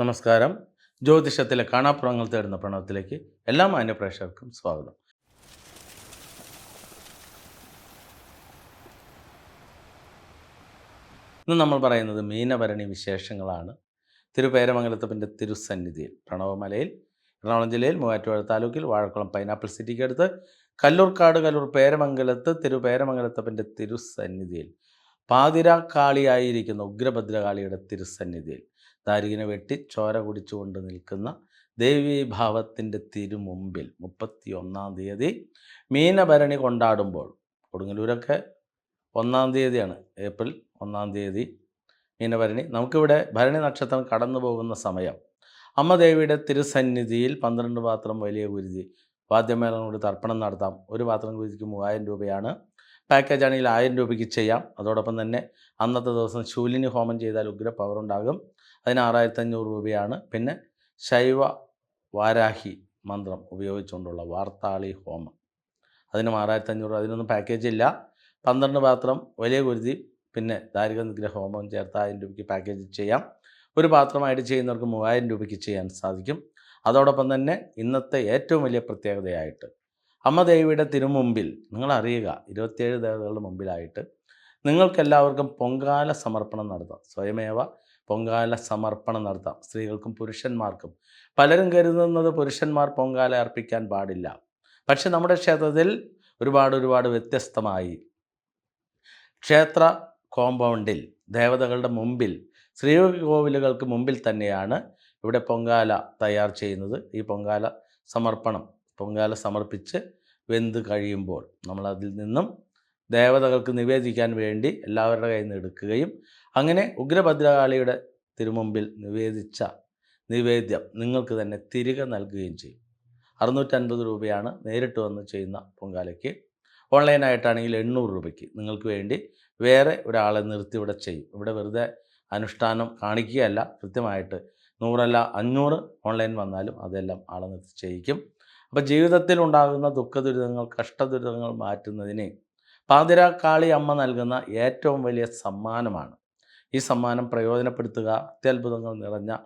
നമസ്കാരം. ജ്യോതിഷത്തിലെ കാണാപ്പുറങ്ങൾ തേടുന്ന പ്രണവത്തിലേക്ക് എല്ലാ മാന്യപ്രേക്ഷകർക്കും സ്വാഗതം. ഇന്ന് നമ്മൾ പറയുന്നത് മീനഭരണി വിശേഷങ്ങളാണ്. തിരുപേരമംഗലത്തപ്പന്റെ തിരുസന്നിധിയിൽ പ്രണവമലയിൽ എറണാകുളം ജില്ലയിൽ മൂവാറ്റുപുഴ താലൂക്കിൽ വാഴക്കുളം പൈനാപ്പിൾ സിറ്റിക്ക് അടുത്ത് കല്ലൂർക്കാട് കല്ലൂർ പേരമംഗലത്ത് തിരുപേരമംഗലത്തപ്പന്റെ തിരുസന്നിധിയിൽ. പാതിരാക്കാളിയായിരിക്കുന്ന ഉഗ്രഭദ്രകാളിയുടെ തിരുസന്നിധിയിൽ. ദാരികനെ വെട്ടി ചോര കുടിച്ചുകൊണ്ട് നിൽക്കുന്ന ദേവീഭാവത്തിന്റെ തിരുമുമ്പിൽ മുപ്പത്തി ഒന്നാം തീയതി മീനഭരണി കൊണ്ടാടുമ്പോൾ കൊടുങ്ങല്ലൂരൊക്കെ ഒന്നാം തീയതിയാണ് ഏപ്രിൽ ഒന്നാം തീയതി മീനഭരണി. നമുക്കിവിടെ ഭരണി നക്ഷത്രം കടന്നു പോകുന്ന സമയം. അമ്മ ദേവിയുടെ തിരുസന്നിധിയിൽ പന്ത്രണ്ട് പാത്രം വലിയ കുരുതി വാദ്യമേളം കൊണ്ട് തർപ്പണം നടത്താം. ഒരു പാത്രം കുരുതിക്ക് മൂവായിരം രൂപയാണ്. പാക്കേജ് ആണെങ്കിൽ ആയിരം രൂപയ്ക്ക് ചെയ്യാം. അതോടൊപ്പം തന്നെ അന്നത്തെ ദിവസം ശൂലിനി ഹോമം ചെയ്താൽ ഉഗ്ര പവർ ഉണ്ടാകും അതിന് ആറായിരത്തി അഞ്ഞൂറ് രൂപയാണ്. പിന്നെ ശൈവ വാരാഹി മന്ത്രം ഉപയോഗിച്ചുകൊണ്ടുള്ള വാർത്താളി ഹോമം. അതിനും ആറായിരത്തി അഞ്ഞൂറ് അതിനൊന്നും പാക്കേജ് ഇല്ല. പന്ത്രണ്ട് പാത്രം വലിയ കുരുതി പിന്നെ ദാരിക നിഗ്രഹ ഹോമം ചേർത്ത് ആയിരം രൂപയ്ക്ക് പാക്കേജ് ചെയ്യാം. ഒരു പാത്രമായിട്ട് ചെയ്യുന്നവർക്ക് മൂവായിരം രൂപയ്ക്ക് ചെയ്യാൻ സാധിക്കും. അതോടൊപ്പം തന്നെ ഇന്നത്തെ ഏറ്റവും വലിയ പ്രത്യേകതയായിട്ട് അമ്മ ദേവിയുടെ തിരുമുമ്പിൽ നിങ്ങൾ അറിയുക ഇരുപത്തിയേഴ് ദേവതകളുടെ മുമ്പിലായിട്ട് നിങ്ങൾക്കെല്ലാവർക്കും പൊങ്കാല സമർപ്പണം നടത്താം. സ്വയമേവ പൊങ്കാല സമർപ്പണം നടത്താം. സ്ത്രീകൾക്കും പുരുഷന്മാർക്കും. പലരും കരുതുന്നത് പുരുഷന്മാർ പൊങ്കാല അർപ്പിക്കാൻ പാടില്ല. പക്ഷെ നമ്മുടെ ക്ഷേത്രത്തിൽ ഒരുപാട് ഒരുപാട് വ്യത്യസ്തമായി ക്ഷേത്ര കോമ്പൗണ്ടിൽ ദേവതകളുടെ മുമ്പിൽ ശ്രീകോവിലുകൾക്ക് മുമ്പിൽ തന്നെയാണ് ഇവിടെ പൊങ്കാല തയ്യാർ ചെയ്യുന്നത്. ഈ പൊങ്കാല സമർപ്പണം പൊങ്കാല സമർപ്പിച്ച് വെന്ത് കഴിയുമ്പോൾ നമ്മൾ അതിൽ നിന്നും ദേവതകൾക്ക് നിവേദിക്കാൻ വേണ്ടി എല്ലാവരുടെ കയ്യിൽ നിന്ന് എടുക്കുകയും അങ്ങനെ ഉഗ്രഭദ്രകാളിയുടെ തിരുമുമ്പിൽ നിവേദിച്ച നിവേദ്യം നിങ്ങൾക്ക് തന്നെ തിരികെ നൽകുകയും ചെയ്യും. അറുന്നൂറ്റൻപത് രൂപയാണ് നേരിട്ട് വന്ന് ചെയ്യുന്ന പൊങ്കാലയ്ക്ക്. ഓൺലൈനായിട്ടാണെങ്കിൽ എണ്ണൂറ് രൂപയ്ക്ക്. നിങ്ങൾക്ക് വേണ്ടി വേറെ ഒരാളെ നിർത്തി ഇവിടെ ചെയ്യും. ഇവിടെ വെറുതെ അനുഷ്ഠാനം കാണിക്കുകയല്ല. കൃത്യമായിട്ട് നൂറല്ല അഞ്ഞൂറ് ഓൺലൈൻ വന്നാലും അതെല്ലാം ആളെ നിർത്തി ചെയ്യിക്കും. അപ്പോൾ ജീവിതത്തിൽ ഉണ്ടാകുന്ന ദുഃഖ ദുഃഖദുരിതങ്ങൾ കഷ്ടദുരിതങ്ങൾ മാറ്റുന്നതിന് പാതിരാക്കാളി അമ്മ നൽകുന്ന ഏറ്റവും വലിയ സമ്മാനമാണ്. ഈ സമ്മാനം പ്രയോജനപ്പെടുത്തുക അത്യത്ഭുതങ്ങൾ നിറഞ്ഞ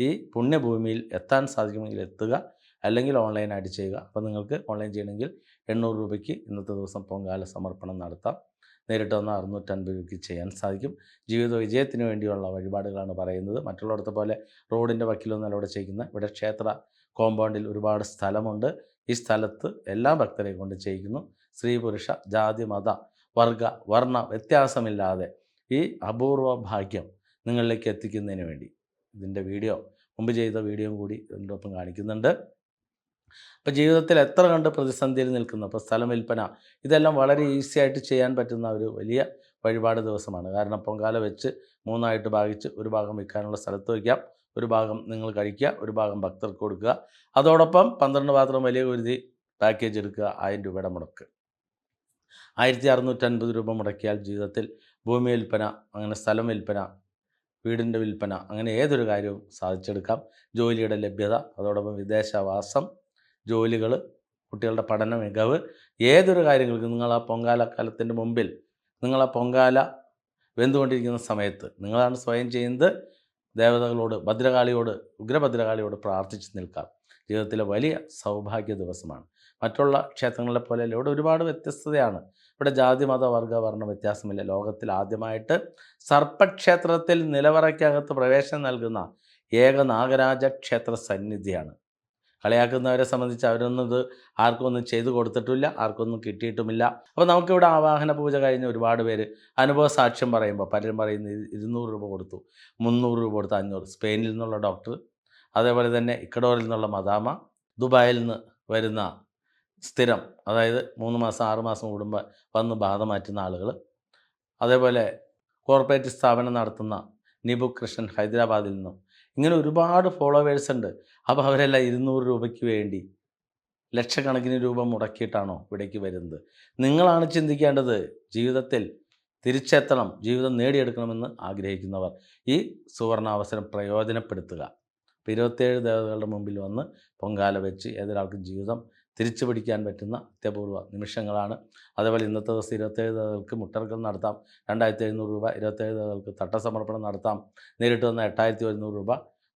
ഈ പുണ്യഭൂമിയിൽ എത്താൻ സാധിക്കുമെങ്കിൽ എത്തുക അല്ലെങ്കിൽ ഓൺലൈനായിട്ട് ചെയ്യുക. അപ്പോൾ നിങ്ങൾക്ക് ഓൺലൈൻ ചെയ്യണമെങ്കിൽ എണ്ണൂറ് രൂപയ്ക്ക് ഇന്നത്തെ ദിവസം പൊങ്കാല സമർപ്പണം നടത്താം. നേരിട്ട് വന്നാൽ അറുന്നൂറ്റൻപത് രൂപയ്ക്ക് ചെയ്യാൻ സാധിക്കും. ജീവിത വിജയത്തിന് വേണ്ടിയുള്ള വഴിപാടുകളാണ് പറയുന്നത്. മറ്റുള്ളിടത്തെ പോലെ റോഡിന്റെ വക്കിലൊന്നും ഇവിടെ ചെയ്യുന്ന ഇവിടെ ക്ഷേത്ര കോമ്പൗണ്ടിൽ ഒരുപാട് സ്ഥലമുണ്ട്. ഈ സ്ഥലത്ത് എല്ലാ ഭക്തരെയും കൊണ്ട് ചെയ്യിക്കുന്നു. സ്ത്രീ പുരുഷ ജാതി മത വർഗ വർണ വ്യത്യാസമില്ലാതെ ഈ അപൂർവ ഭാഗ്യം നിങ്ങളിലേക്ക് എത്തിക്കുന്നതിന് വേണ്ടി. ഇതിന്റെ വീഡിയോ മുമ്പ് ചെയ്ത വീഡിയോ കൂടി ഇതിന്റെ ഒപ്പം കാണിക്കുന്നുണ്ട്. അപ്പോൾ ജീവിതത്തിൽ എത്ര കണ്ട് പ്രതിസന്ധിയിൽ നിൽക്കുന്നു? അപ്പോൾ സ്ഥലം വിൽപ്പന ഇതെല്ലാം വളരെ ഈസി ആയിട്ട് ചെയ്യാൻ പറ്റുന്ന ഒരു വലിയ വഴിപാട് ദിവസമാണ്. കാരണം പൊങ്കാല വെച്ച് മൂന്നായിട്ട് ഭാഗിച്ച് ഒരു ഭാഗം വിൽക്കാനുള്ള സ്ഥലത്ത് വയ്ക്കാം ഒരു ഭാഗം നിങ്ങൾ കഴിക്കുക ഒരു ഭാഗം ഭക്തർക്ക് കൊടുക്കുക. അതോടൊപ്പം പന്ത്രണ്ട് പാത്രം വലിയ കുരുതി പാക്കേജ് എടുക്കുക ആയിരം രൂപയുടെ മുടക്ക്. ആയിരത്തി അറുന്നൂറ്റൻപത് രൂപ മുടക്കിയാൽ ജീവിതത്തിൽ ഭൂമി വിൽപ്പന അങ്ങനെ സ്ഥലം വിൽപ്പന വീടിന്റെ വിൽപ്പന അങ്ങനെ ഏതൊരു കാര്യവും സാധിച്ചെടുക്കാം. ജോലിയുടെ ലഭ്യത അതോടൊപ്പം വിദേശവാസം ജോലികൾ കുട്ടികളുടെ പഠന മികവ് ഏതൊരു കാര്യങ്ങൾക്കും നിങ്ങൾ ആ പൊങ്കാല കാലത്തിന്റെ മുമ്പിൽ നിങ്ങൾ ആ പൊങ്കാല വെന്തുകൊണ്ടിരിക്കുന്ന സമയത്ത് നിങ്ങളാണ് സ്വയം ചെയ്യുന്നത്. ദേവതകളോട് ഭദ്രകാളിയോട് ഉഗ്രഭദ്രകാളിയോട് പ്രാർത്ഥിച്ച് നിൽക്കാം. ജീവിതത്തിലെ വലിയ സൗഭാഗ്യ ദിവസമാണ്. മറ്റുള്ള ക്ഷേത്രങ്ങളെ പോലെ അല്ല ഇവിടെ ഒരുപാട് വ്യത്യസ്തതയാണ്. ഇവിടെ ജാതി മത വർഗ വർണ വ്യത്യാസമില്ല. ലോകത്തിൽ ആദ്യമായിട്ട് സർപ്പക്ഷേത്രത്തിൽ നിലവറയ്ക്കകത്ത് പ്രവേശനം നൽകുന്ന ഏക നാഗരാജ ക്ഷേത്ര സന്നിധിയാണ്. കളിയാക്കുന്നവരെ സംബന്ധിച്ച് അവരൊന്നും ഇത് ആർക്കും ഒന്നും ചെയ്തു കൊടുത്തിട്ടില്ല ആർക്കൊന്നും കിട്ടിയിട്ടുമില്ല. അപ്പോൾ നമുക്കിവിടെ ആവാഹന പൂജ കഴിഞ്ഞ് ഒരുപാട് പേര് അനുഭവ സാക്ഷ്യം പറയുമ്പോൾ പലരും പറയുന്ന ഇരുന്നൂറ് രൂപ കൊടുത്തു മുന്നൂറ് രൂപ കൊടുത്തു അഞ്ഞൂറ്. സ്പെയിനിൽ നിന്നുള്ള ഡോക്ടർ അതേപോലെ തന്നെ ഇക്കഡോറിൽ നിന്നുള്ള മദാമ ദുബായിൽ നിന്ന് വരുന്ന സ്ഥിരം. അതായത് മൂന്ന് മാസം ആറ് മാസം കൂടുമ്പോൾ വന്ന് ബാധ മാറ്റുന്ന ആളുകൾ അതേപോലെ കോർപ്പറേറ്റ് സ്ഥാപനം നടത്തുന്ന നിബു കൃഷ്ണൻ ഹൈദരാബാദിൽ നിന്നും ഇങ്ങനെ ഒരുപാട് ഫോളോവേഴ്സ് ഉണ്ട്. അപ്പോൾ അവരെല്ലാം ഇരുന്നൂറ് രൂപയ്ക്ക് വേണ്ടി ലക്ഷക്കണക്കിന് രൂപ മുടക്കിയിട്ടാണോ ഇവിടേക്ക് വരുന്നത്? നിങ്ങളാണ് ചിന്തിക്കേണ്ടത് ജീവിതത്തിൽ തിരിച്ചെത്തണം ജീവിതം നേടിയെടുക്കണമെന്ന് ആഗ്രഹിക്കുന്നവർ ഈ സുവർണാവസരം പ്രയോജനപ്പെടുത്തുക. അപ്പോൾ ഇരുപത്തേഴ് ദേവതകളുടെ മുമ്പിൽ വന്ന് പൊങ്കാല വെച്ച് ഏതൊരാൾക്കും ജീവിതം തിരിച്ചു പിടിക്കാൻ പറ്റുന്ന അത്യപൂർവ നിമിഷങ്ങളാണ്. അതേപോലെ ഇന്നത്തെ ദിവസം ഇരുപത്തേഴ് തകൾക്ക് മുട്ടർക്കൽ നടത്താം. രണ്ടായിരത്തി എഴുന്നൂറ് രൂപ ഇരുപത്തേഴ് തകൾക്ക് തട്ടസമർപ്പണം നടത്താം. നേരിട്ട് വന്ന എട്ടായിരത്തി ഒരുന്നൂറ് രൂപ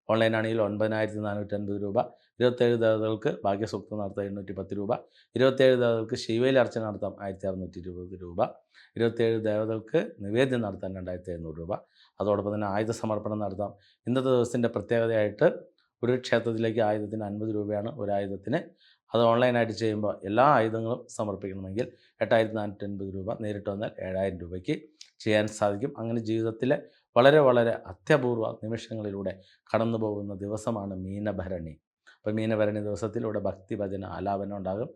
ഓൺലൈനാണെങ്കിൽ ഒൻപതിനായിരത്തി നാനൂറ്റി അൻപത് രൂപ. ഇരുപത്തേഴ് ദേവതകൾക്ക് ഭാഗ്യസൂക്തം നടത്താം എണ്ണൂറ്റി പത്ത് രൂപ. ഇരുപത്തേഴ് ദേവതകൾക്ക് ശിവയിൽ അർച്ചന നടത്താം ആയിരത്തി അറുന്നൂറ്റി ഇരുപത് രൂപ. ഇരുപത്തേഴ് ദേവതകൾക്ക് നിവേദ്യം നടത്താൻ രണ്ടായിരത്തി എഴുന്നൂറ് രൂപ. അതോടൊപ്പം തന്നെ ആയുധ സമർപ്പണം നടത്താം. ഇന്നത്തെ ദിവസത്തിന്റെ പ്രത്യേകതയായിട്ട് ഒരു ക്ഷേത്രത്തിലേക്ക് ആയുധത്തിന് അൻപത് രൂപയാണ് ഒരു ആയുധത്തിന് അത് ഓൺലൈനായിട്ട് ചെയ്യുമ്പോൾ എല്ലാ ആയുധങ്ങളും സമർപ്പിക്കണമെങ്കിൽ എട്ടായിരത്തി നാനൂറ്റി അൻപത് രൂപ നേരിട്ട് വന്നാൽ ഏഴായിരം രൂപയ്ക്ക് ചെയ്യാൻ സാധിക്കും. അങ്ങനെ ജീവിതത്തിലെ വളരെ വളരെ അത്യപൂർവ നിമിഷങ്ങളിലൂടെ കടന്നു പോകുന്ന ദിവസമാണ് മീനഭരണി. അപ്പോൾ മീനഭരണി ദിവസത്തിലൂടെ ഭക്തി ഭജന ആലാപനം ഉണ്ടാകും.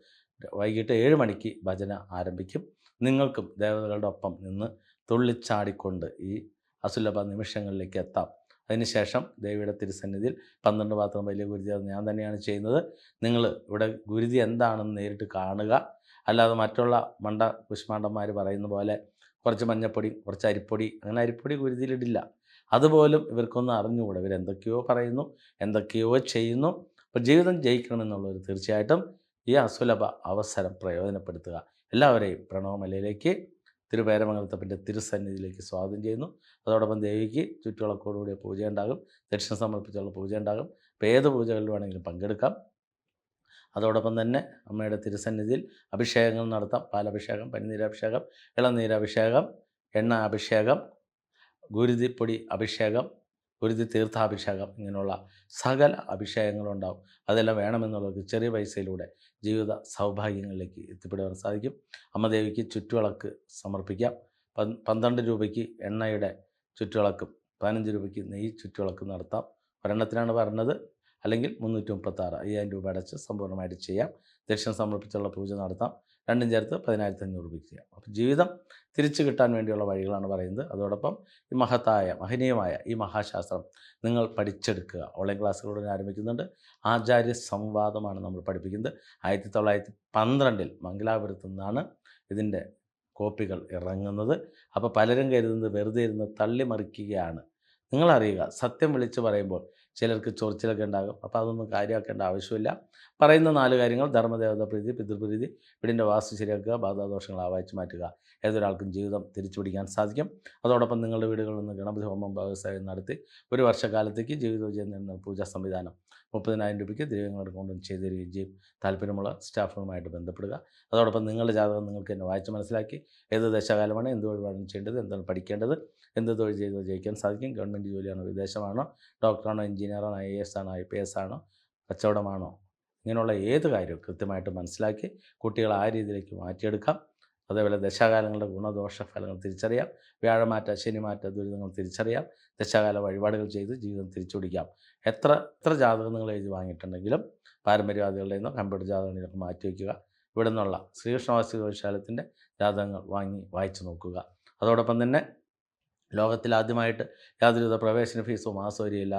വൈകിട്ട് ഏഴ് മണിക്ക് ഭജന ആരംഭിക്കും. നിങ്ങൾക്കും ദേവതകളുടെ ഒപ്പം നിന്ന് തുള്ളിച്ചാടിക്കൊണ്ട് ഈ അസുലഭ നിമിഷങ്ങളിലേക്ക് എത്താം. അതിനുശേഷം ദേവിയുടെ തിരുസന്നിധിയിൽ പന്ത്രണ്ട് പാത്രം വലിയ ഗുരുതി അത് ഞാൻ തന്നെയാണ് ചെയ്യുന്നത്. നിങ്ങൾ ഇവിടെ ഗുരുതി എന്താണെന്ന് നേരിട്ട് കാണുക. അല്ലാതെ മറ്റുള്ള മണ്ട കുഷ്മാണ്ടന്മാർ പറയുന്ന പോലെ കുറച്ച് മഞ്ഞപ്പൊടി കുറച്ച് അരിപ്പൊടി അങ്ങനെ അരിപ്പൊടി ഗുരുതിയിലിടില്ല അതുപോലും ഇവർക്കൊന്നും അറിഞ്ഞുകൂടെ. ഇവരെന്തൊക്കെയോ പറയുന്നു എന്തൊക്കെയോ ചെയ്യുന്നു. അപ്പോൾ ജീവിതം ജയിക്കണമെന്നുള്ളവർ തീർച്ചയായിട്ടും ഈ അസുലഭ അവസരം പ്രയോജനപ്പെടുത്തുക. എല്ലാവരെയും പ്രണവമലയിലേക്ക് തിരുപേരമംഗലത്തപ്പന്റെ തിരുസന്നിധിയിലേക്ക് സ്വാഗതം ചെയ്യുന്നു. അതോടൊപ്പം ദേവിക്ക് ചുറ്റുവിളക്കോടുകൂടിയ പൂജ ഉണ്ടാകും ദക്ഷിണ സമർപ്പിച്ചുള്ള പൂജ ഉണ്ടാകും അപ്പോൾ ഏത് പൂജകളിൽ വേണമെങ്കിലും പങ്കെടുക്കാം. അതോടൊപ്പം തന്നെ അമ്മയുടെ തിരുസന്നിധിയിൽ അഭിഷേകങ്ങൾ നടത്താം. പാലഭിഷേകം പനിനീരാഭിഷേകം ഇളനീരാഭിഷേകം എണ്ണ അഭിഷേകം ഗുരുതിപ്പൊടി അഭിഷേകം ഗുരുതി തീർത്ഥാഭിഷേകം ഇങ്ങനെയുള്ള സകല അഭിഷേകങ്ങളും ഉണ്ടാവും അതെല്ലാം വേണമെന്നുള്ളവർക്ക് ചെറിയ പൈസയിലൂടെ ജീവിത സൗഭാഗ്യങ്ങളിലേക്ക് എത്തിപ്പെടുവാൻ സാധിക്കും. അമ്മദേവിക്ക് ചുറ്റുവിളക്ക് സമർപ്പിക്കാം. പന്ത്രണ്ട് രൂപയ്ക്ക് എണ്ണയുടെ ചുറ്റുവിളക്കും പതിനഞ്ച് രൂപയ്ക്ക് നെയ്യ് ചുറ്റുവിളക്കും നടത്താം. ഒരെണ്ണത്തിനാണ് പറഞ്ഞത്. അല്ലെങ്കിൽ മുന്നൂറ്റി മുപ്പത്താറ് അയ്യായിരം രൂപ അടച്ച് സമ്പൂർണമായിട്ട് ചെയ്യാം. ദക്ഷിണ സമർപ്പിച്ചുള്ള പൂജ നടത്താം. രണ്ടും ചേർത്ത് പതിനായിരത്തി അഞ്ഞൂറ് രൂപയ്ക്ക് ചെയ്യാം. അപ്പോൾ ജീവിതം തിരിച്ചു കിട്ടാൻ വേണ്ടിയുള്ള വഴികളാണ് പറയുന്നത്. അതോടൊപ്പം ഈ മഹത്തായ മഹനീയമായ ഈ മഹാശാസ്ത്രം നിങ്ങൾ പഠിച്ചെടുക്കുക. ഓൺലൈൻ ക്ലാസ്സുകളോട് ആരംഭിക്കുന്നുണ്ട്. ആചാര്യ സംവാദമാണ് നമ്മൾ പഠിപ്പിക്കുന്നത്. ആയിരത്തി തൊള്ളായിരത്തി പന്ത്രണ്ടിൽ മംഗലാപുരത്തു നിന്നാണ് ഇതിന്റെ കോപ്പികൾ ഇറങ്ങുന്നത്. അപ്പോൾ പലരും കരുതുന്നത് വെറുതെ ഇരുന്ന് തള്ളിമറിക്കുകയാണ് നിങ്ങളറിയുക സത്യം വിളിച്ച് പറയുമ്പോൾ ചിലർക്ക് ചൊറിച്ചിലൊക്കെ ഉണ്ടാകും. അപ്പോൾ അതൊന്നും കാര്യമാക്കേണ്ട ആവശ്യമില്ല. പറയുന്ന നാല് കാര്യങ്ങൾ. ധർമ്മദേവത പ്രീതി പിതൃപ്രീതി വീടിന്റെ വാസ്തു ശരിയാക്കുക ബാധാദോഷങ്ങൾ ആവായിച്ച് മാറ്റുക ഏതൊരാൾക്കും ജീവിതം തിരിച്ചു പിടിക്കാൻ സാധിക്കും. അതോടൊപ്പം നിങ്ങളുടെ വീടുകളിൽ നിന്ന് ഗണപതി ഹോമം വ്യവസായം നടത്തി ഒരു വർഷക്കാലത്തേക്ക് ജീവിത വിജയം നേടുന്ന പൂജാ സംവിധാനം മുപ്പതിനായിരം രൂപയ്ക്ക് ദൈവങ്ങൾ അക്കൗണ്ടിൽ ചെയ്തു തരികയും ചെയ്യും. താല്പര്യമുള്ള സ്റ്റാഫുകളുമായിട്ട് ബന്ധപ്പെടുക. അതോടൊപ്പം നിങ്ങളുടെ ജാതകം നിങ്ങൾക്ക് എന്നെ വായിച്ച് മനസ്സിലാക്കി ഏത് ദശകാലമാണ് എന്ത് വഴിപാടാണ് ചെയ്യേണ്ടത് എന്താണ് പഠിക്കേണ്ടത് എന്ത് തൊഴിൽ ചെയ്ത് ജയിക്കാൻ സാധിക്കും ഗവൺമെന്റ് ജോലിയാണോ വിദേശമാണോ ഡോക്ടറാണോ എഞ്ചിനീയറാണോ ഐ എസ് ആണോ ഐ പി എസ് ആണോ കച്ചവടമാണോ ഇങ്ങനെയുള്ള ഏത് കാര്യവും കൃത്യമായിട്ട് മനസ്സിലാക്കി കുട്ടികളെ ആ രീതിയിലേക്ക് മാറ്റിയെടുക്കാം. അതേപോലെ ദശാകാലങ്ങളുടെ ഗുണദോഷ ഫലങ്ങൾ തിരിച്ചറിയാം. വ്യാഴമാറ്റ ശനിമാറ്റ ദുരിതങ്ങൾ തിരിച്ചറിയാം. ദശാകാല വഴിപാടുകൾ ചെയ്ത് ജീവിതം തിരിച്ചുപിടിക്കാം. എത്ര എത്ര ജാതകം നിങ്ങൾ എഴുതി വാങ്ങിയിട്ടുണ്ടെങ്കിലും പാരമ്പര്യവാദികളുടെ നിന്നോ കമ്പ്യൂട്ടർ ജാതകങ്ങളിൽ നിന്നൊക്കെ മാറ്റി വയ്ക്കുക. ഇവിടെ നിന്നുള്ള ശ്രീകൃഷ്ണവാസി വിശാലത്തിന്റെ ജാതകങ്ങൾ വാങ്ങി വായിച്ചു നോക്കുക. അതോടൊപ്പം തന്നെ ലോകത്തിൽ ആദ്യമായിട്ട് യാതൊരുവിധ പ്രവേശന ഫീസോ മാസവരിയും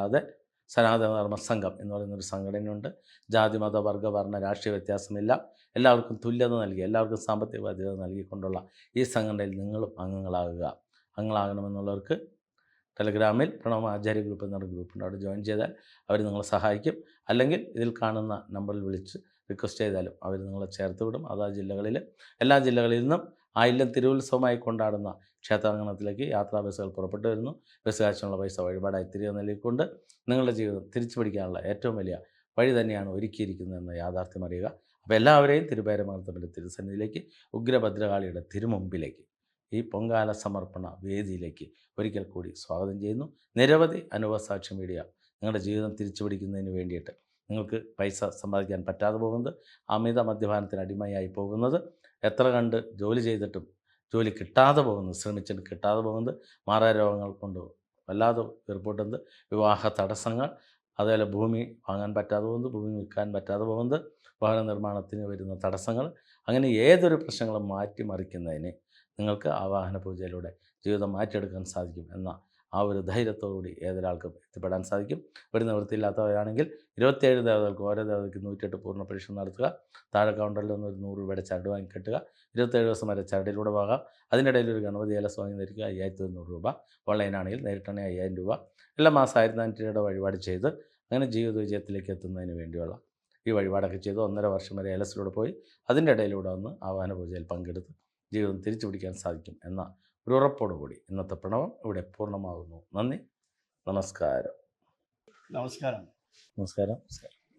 ഇല്ലാതെ സനാതന ധർമ്മ സംഘം എന്ന് പറയുന്നൊരു സംഘടനയുണ്ട്. ജാതി മത വർഗ വർണ രാഷ്ട്രീയ വ്യത്യാസമില്ല എല്ലാവർക്കും തുല്യത നൽകി എല്ലാവർക്കും സാമ്പത്തിക ബാധ്യത നൽകിക്കൊണ്ടുള്ള ഈ സംഘടനയിൽ നിങ്ങളും അംഗങ്ങളാകുക. അംഗങ്ങളാകണമെന്നുള്ളവർക്ക് ടെലഗ്രാമിൽ പ്രണവ ആചാര്യ ഗ്രൂപ്പ് എന്നൊരു ഗ്രൂപ്പുണ്ട്. അവിടെ ജോയിൻ ചെയ്താൽ അവർ നിങ്ങളെ സഹായിക്കും. അല്ലെങ്കിൽ ഇതിൽ കാണുന്ന നമ്പറിൽ വിളിച്ച് റിക്വസ്റ്റ് ചെയ്താലും അവർ നിങ്ങളെ ചേർത്ത് വിടും. അതാ ജില്ലകളിൽ എല്ലാ ജില്ലകളിൽ നിന്നും ആയില്യം തിരുവുത്സവമായി കൊണ്ടാടുന്ന ക്ഷേത്രാങ്കണത്തിലേക്ക് യാത്രാ ബസ്സുകൾ പുറപ്പെട്ടു വരുന്നു ബസ് കാശിനുള്ള പൈസ വഴിപാടായി തിരികെ നൽകിക്കൊണ്ട് നിങ്ങളുടെ ജീവിതം തിരിച്ചു പിടിക്കാനുള്ള ഏറ്റവും വലിയ വഴി തന്നെയാണ് ഒരുക്കിയിരിക്കുന്നതെന്ന് യാഥാർത്ഥ്യം അറിയുക. അപ്പോൾ എല്ലാവരെയും തിരുപേരമംഗലത്തിന്റെ തിരുസന്നിധിയിലേക്ക് ഉഗ്രഭദ്രകാളിയുടെ തിരുമുമ്പിലേക്ക് ഈ പൊങ്കാല സമർപ്പണ വേദിയിലേക്ക് ഒരിക്കൽ കൂടി സ്വാഗതം ചെയ്യുന്നു. നിരവധി അനുഭവസാക്ഷ്യം മീഡിയ നിങ്ങളുടെ ജീവിതം തിരിച്ചു പിടിക്കുന്നതിന് വേണ്ടിയിട്ട് നിങ്ങൾക്ക് പൈസ സമ്പാദിക്കാൻ പറ്റാതെ പോകുന്നത് അമിത മദ്യപാനത്തിന് അടിമയായി പോകുന്നത് എത്ര കണ്ട് ജോലി ചെയ്തിട്ടും ജോലി കിട്ടാതെ പോകുന്നത് ശ്രമിച്ചിട്ട് കിട്ടാതെ പോകുന്നത് മാറാരോഗങ്ങൾ കൊണ്ട് വല്ലാതെ ഏർപ്പെടുന്നത് വിവാഹ തടസ്സങ്ങൾ അതുപോലെ ഭൂമി വാങ്ങാൻ പറ്റാതെ പോകുന്നത് ഭൂമി വിൽക്കാൻ പറ്റാതെ പോകുന്നത് ഭവന നിർമ്മാണത്തിന് വരുന്ന തടസ്സങ്ങൾ അങ്ങനെ ഏതൊരു പ്രശ്നങ്ങളും മാറ്റിമറിക്കുന്നതിന് നിങ്ങൾക്ക് ആ വാഹന പൂജയിലൂടെ ജീവിതം മാറ്റിയെടുക്കാൻ സാധിക്കും എന്ന ആ ഒരു ധൈര്യത്തോടുകൂടി ഏതൊരാൾക്കും എത്തിപ്പെടാൻ സാധിക്കും. ഒരു നിവൃത്തിയില്ലാത്തവരാണെങ്കിൽ ഇരുപത്തിയേഴ് ദേവതകൾക്ക് ഓരോ ദേവതയ്ക്ക് നൂറ്റെട്ട് പൂർണ പരീക്ഷ നടത്തുക. താഴെ കൗണ്ടറിൽ നിന്ന് ഒരു നൂറ് രൂപയുടെ ചരട് വാങ്ങി കെട്ടുക. ഇരുപത്തേഴ് ദിവസം വരെ ചരടിലൂടെ പോകാം. അതിനിടയിൽ ഒരു ഗണപതി ഏലസ് വാങ്ങി ധരിക്കുക. അയ്യായിരത്തി തൊണ്ണൂറ് രൂപ. ഓൺലൈനാണെങ്കിൽ നേരിട്ടാണെങ്കിൽ അയ്യായിരം രൂപ. എല്ലാ മാസം ആയിരത്തി നാനൂറ്റി രൂപയുടെ വഴിപാട് ചെയ്ത് അങ്ങനെ ജീവിത വിജയത്തിലേക്ക് എത്തുന്നതിന് വേണ്ടിയുള്ള ഈ വഴിപാടൊക്കെ ചെയ്ത് ഒന്നര വർഷം വരെ ഏലസിലൂടെ പോയി അതിന്റെ ഇടയിലൂടെ ഒന്ന് ആവാഹന പൂജയിൽ പങ്കെടുത്ത് ജീവിതം തിരിച്ചു പിടിക്കാൻ സാധിക്കും എന്ന ഒരു ഉറപ്പോടുകൂടി ഇന്നത്തെ പ്രണവം ഇവിടെ പൂർണമാകുന്നു. നന്ദി. നമസ്കാരം. നമസ്കാരം. നമസ്കാരം.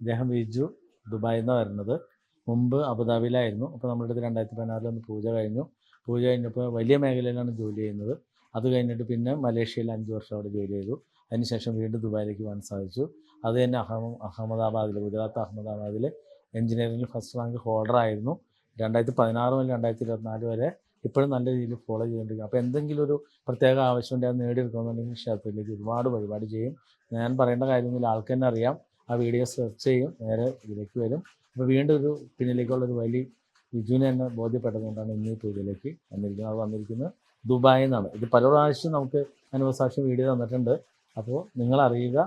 ഇദ്ദേഹം ബിജു ദുബായിൽ നിന്ന് വരുന്നത്. മുമ്പ് അബുദാബിയിലായിരുന്നു. അപ്പോൾ നമ്മുടെ അടുത്ത് രണ്ടായിരത്തി പതിനാറിൽ ഒന്ന് പൂജ കഴിഞ്ഞു. പൂജ കഴിഞ്ഞപ്പോൾ വലിയ മേഖലയിലാണ് ജോലി ചെയ്യുന്നത്. അത് കഴിഞ്ഞിട്ട് പിന്നെ മലേഷ്യയിൽ അഞ്ച് വർഷം അവിടെ ജോലി ചെയ്തു. അതിനുശേഷം വീണ്ടും ദുബായിലേക്ക് പോകാൻ സാധിച്ചു. അത് തന്നെ അഹമ്മ അഹമ്മദാബാദിൽ ഗുജറാത്ത് അഹമ്മദാബാദിൽ എഞ്ചിനീയറിംഗിൽ ഫസ്റ്റ് റാങ്ക് ഹോൾഡർ ആയിരുന്നു രണ്ടായിരത്തി പതിനാറ് മുതൽ രണ്ടായിരത്തി ഇരുപത്തിനാല് വരെ ഇപ്പോഴും നല്ല രീതിയിൽ ഫോളോ ചെയ്തുകൊണ്ടിരിക്കും അപ്പോൾ എന്തെങ്കിലും ഒരു പ്രത്യേക ആവശ്യം ഉണ്ടെങ്കിൽ അത് നേടിയെടുക്കണമെന്നുണ്ടെങ്കിൽ ക്ഷേത്രത്തിലേക്ക് ഒരുപാട് വഴിപാട് ചെയ്യും. ഞാൻ പറയേണ്ട കാര്യമൊന്നുമില്ല ആൾക്ക് തന്നെ അറിയാം. ആ വീഡിയോ സെർച്ച് ചെയ്യും. നേരെ ഇതിലേക്ക് വരും. അപ്പോൾ വീണ്ടും ഒരു പിന്നിലേക്കുള്ള ഒരു വലിയ വിജുവിനെ തന്നെ ബോധ്യപ്പെട്ടതുകൊണ്ടാണ് ഇന്ന് ഈ പൂജയിലേക്ക് വന്നിരിക്കുന്നത്. അത് വന്നിരിക്കുന്നത് ദുബായിൽ നിന്നാണ്. ഇത് പല പ്രാവശ്യം നമുക്ക് അനുഭവസാക്ഷ്യം വീഡിയോ തന്നിട്ടുണ്ട്. അപ്പോൾ നിങ്ങൾ അറിയുക.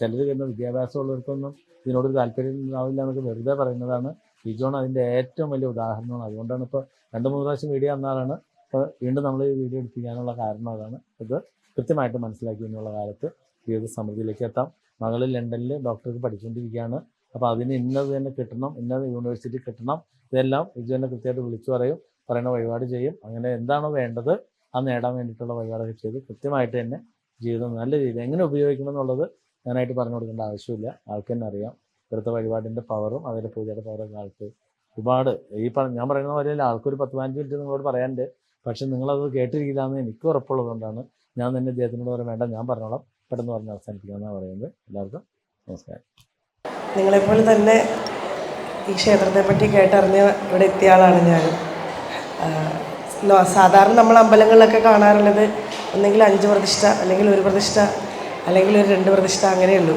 ചിലർ വരുന്ന വിദ്യാഭ്യാസമുള്ളവർക്കൊന്നും ഇതിനോട് താല്പര്യം ഉണ്ടാവില്ല എന്നൊക്കെ വെറുതെ പറയുന്നതാണ്. ബിജോൺ അതിന്റെ ഏറ്റവും വലിയ ഉദാഹരണമാണ്. അതുകൊണ്ടാണ് ഇപ്പോൾ രണ്ട് മൂന്ന് പ്രാവശ്യം വീഡിയോ തന്നാലാണ് ഇപ്പോൾ വീണ്ടും നമ്മൾ ഈ വീഡിയോ എടുപ്പിക്കാനുള്ള കാരണം അതാണ്. ഇത് കൃത്യമായിട്ട് മനസ്സിലാക്കി എന്നുള്ള കാലത്ത് ജീവിത സമൃദ്ധിയിലേക്ക് എത്താം. മകൾ ലണ്ടനിൽ ഡോക്ടർക്ക് പഠിച്ചുകൊണ്ടിരിക്കുകയാണ് അപ്പോൾ അതിന് ഇന്നത് തന്നെ കിട്ടണം ഇന്നത് യൂണിവേഴ്സിറ്റി കിട്ടണം. ഇതെല്ലാം ബിജു തന്നെ കൃത്യമായിട്ട് വിളിച്ചു പറയും പറയുന്ന വഴിപാട് ചെയ്യും. അങ്ങനെ എന്താണോ വേണ്ടത് അത് നേടാൻ വേണ്ടിയിട്ടുള്ള വഴിപാടൊക്കെ ചെയ്ത് കൃത്യമായിട്ട് തന്നെ ജീവിതം നല്ല രീതിയിൽ എങ്ങനെ ഉപയോഗിക്കണം എന്നുള്ളത് ഞാനായിട്ട് പറഞ്ഞു കൊടുക്കേണ്ട ആവശ്യമില്ല. ആൾക്ക് തന്നെ അറിയാം. ഇവിടുത്തെ വഴിപാടിന്റെ പവറും അതിന്റെ പൂജയുടെ പവറും ആൾക്ക് ഒരുപാട്. ഈ ഞാൻ പറയുന്ന പോലെ ആൾക്കൊരു പത്ത് പതിനഞ്ച് മിനിറ്റ് നിങ്ങളോട് പറയാനുണ്ട്. പക്ഷെ നിങ്ങളത് കേട്ടിരിക്കില്ലാന്ന് എനിക്ക് ഉറപ്പുള്ളതുകൊണ്ടാണ് ഞാൻ തന്നെ ഇദ്ദേഹത്തിനോട് പറയാൻ വേണ്ട ഞാൻ പറഞ്ഞോളാം. പെട്ടെന്ന് പറഞ്ഞ് അവസാനിപ്പിക്കാമെന്നാണ് പറയുന്നത്. എല്ലാവർക്കും നമസ്കാരം. നിങ്ങളെപ്പോലെ തന്നെ ഈ ക്ഷേത്രത്തെ പറ്റി കേട്ടറിഞ്ഞ ഇവിടെ എത്തിയ ആളാണ് ഞാൻ. സാധാരണ നമ്മൾ അമ്പലങ്ങളിലൊക്കെ കാണാറുള്ളത് ഒന്നെങ്കിൽ അഞ്ച് പ്രതിഷ്ഠ അല്ലെങ്കിൽ ഒരു പ്രതിഷ്ഠ അല്ലെങ്കിൽ ഒരു രണ്ട് പ്രതിഷ്ഠ അങ്ങനെയുള്ളൂ